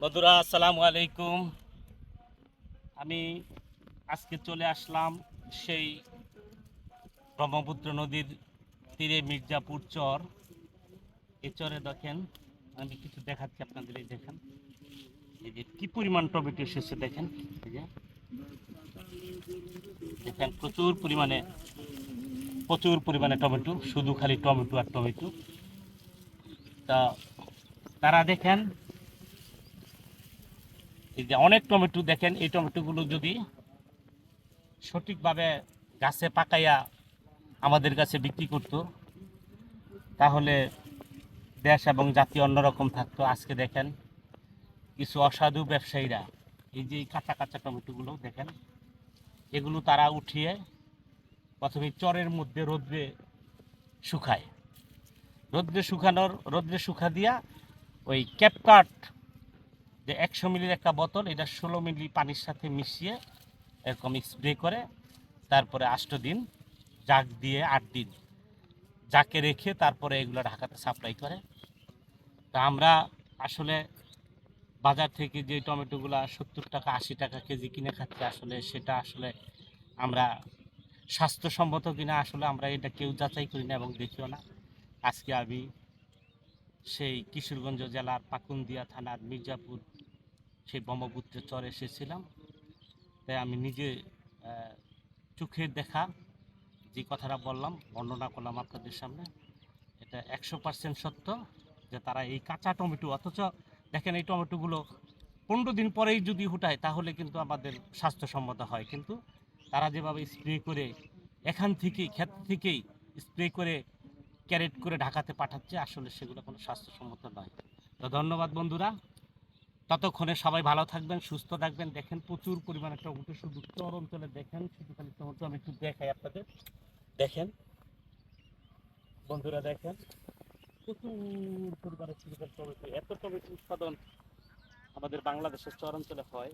বন্ধুরা, আসসালামু আলাইকুম। আমি আজকে চলে আসলাম সেই ব্রহ্মপুত্র নদীর তীরে মির্জাপুর চর। এ চরে দেখেন, আমি কিছু দেখাচ্ছি আপনাদের, এই দেখেন। এই যে কী পরিমাণ টমেটো এসেছে দেখেন। দেখেন প্রচুর পরিমাণে প্রচুর পরিমাণে টমেটো, শুধু খালি টমেটো আর টমেটো। তা তারা দেখেন, এই যে অনেক টমেটো দেখেন, এই টমেটোগুলো যদি সঠিকভাবে গাছে পাকাইয়া আমাদের কাছে বিক্রি করতো, তাহলে দেশ এবং জাতি অন্যরকম থাকতো। আজকে দেখেন, কিছু অসাধু ব্যবসায়ীরা এই যে কাঁচা কাঁচা টমেটোগুলো দেখেন এগুলো তারা উঠিয়ে প্রথমে চরের মধ্যে রোদ্রে শুকায়। রোদ্রে শুকানোর, রোদ্রে শুকা দিয়া ওই ক্যাপকাট যে একশো মিলির একটা বোতল, এটা ষোলো মিলি পানির সাথে মিশিয়ে এরকম স্প্রে করে তারপরে আষ্ট দিন জাগ দিয়ে আট দিন জাকে রেখে তারপরে এগুলো ঢাকাতে সাপ্লাই করে। তা আমরা আসলে বাজার থেকে যে টমেটোগুলো সত্তর টাকা, আশি টাকা কেজি কিনে খাচ্ছি, আসলে সেটা আসলে আমরা স্বাস্থ্যসম্মত কিনা, আসলে আমরা এটা কেউ যাচাই করি না এবং দেখিও না। আজকে আমি সেই কিশোরগঞ্জ জেলার পাকুন্দিয়া থানার মির্জাপুর সেই ব্রহ্মপুত্রে চর এসেছিলাম। তাই আমি নিজে চোখে দেখা যে কথাটা বললাম, বর্ণনা করলাম আপনাদের সামনে, এটা একশো পার্সেন্ট সত্য যে তারা এই কাঁচা টমেটো, অথচ দেখেন এই টমেটোগুলো পনেরো দিন পরেই যদি হুটায় তাহলে কিন্তু আমাদের স্বাস্থ্যসম্মত হয়। কিন্তু তারা যেভাবে স্প্রে করে, এখান থেকেই, ক্ষেত থেকেই স্প্রে করে, ক্যারেট করে ঢাকাতে পাঠাচ্ছে, আসলে সেগুলো কোনো স্বাস্থ্যসম্মত নয়। তো ধন্যবাদ বন্ধুরা। ততক্ষণে সবাই ভালো থাকবেন, সুস্থ থাকবেন। দেখেন প্রচুর পরিমাণে টমেটো শুধু চর অঞ্চলে দেখেন, শুধু খালি টমেটো, আমি একটু দেখাই আপনাদের। দেখেন, বন্ধুরা দেখেন। প্রচুর পরিমাণে ছোট টমেটো এত টমেটো উৎপাদন আমাদের বাংলাদেশের চর অঞ্চলে হয়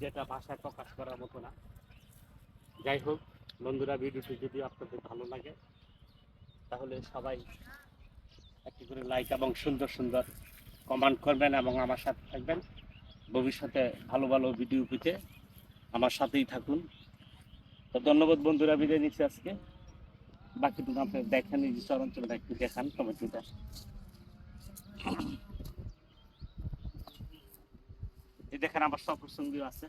যেটা ভাষায় প্রকাশ করার মতো না। যাই হোক, বন্ধুরা, ভিডিওটি যদি আপনাদের ভালো লাগে, তাহলে সবাই একটি করে লাইক এবং সুন্দর সুন্দর কমেন্ট করবেন এবং আমার সাথে থাকবেন। ভবিষ্যতে ভালো ভালো ভিডিও পেতে আমার সাথেই থাকুন। তো ধন্যবাদ বন্ধুরা, বিদায় নিচ্ছি আজকে। বাকিটুকু আপনি দেখেন এই যে চরাঞ্চলটা একটু দেখান টমেটোটা এই দেখেন আমার সফর সঙ্গী আছে।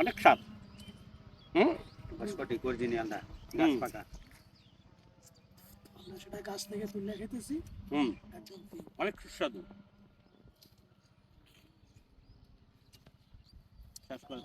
অনেক স্বাদ। হুম? ভাস্কটি অরিজিনাল না গাছ পাকা। আমরা সেটা গাছ থেকে তুলে খেতেছি হুম। একদম অনেক সুস্বাদু। শেষ করে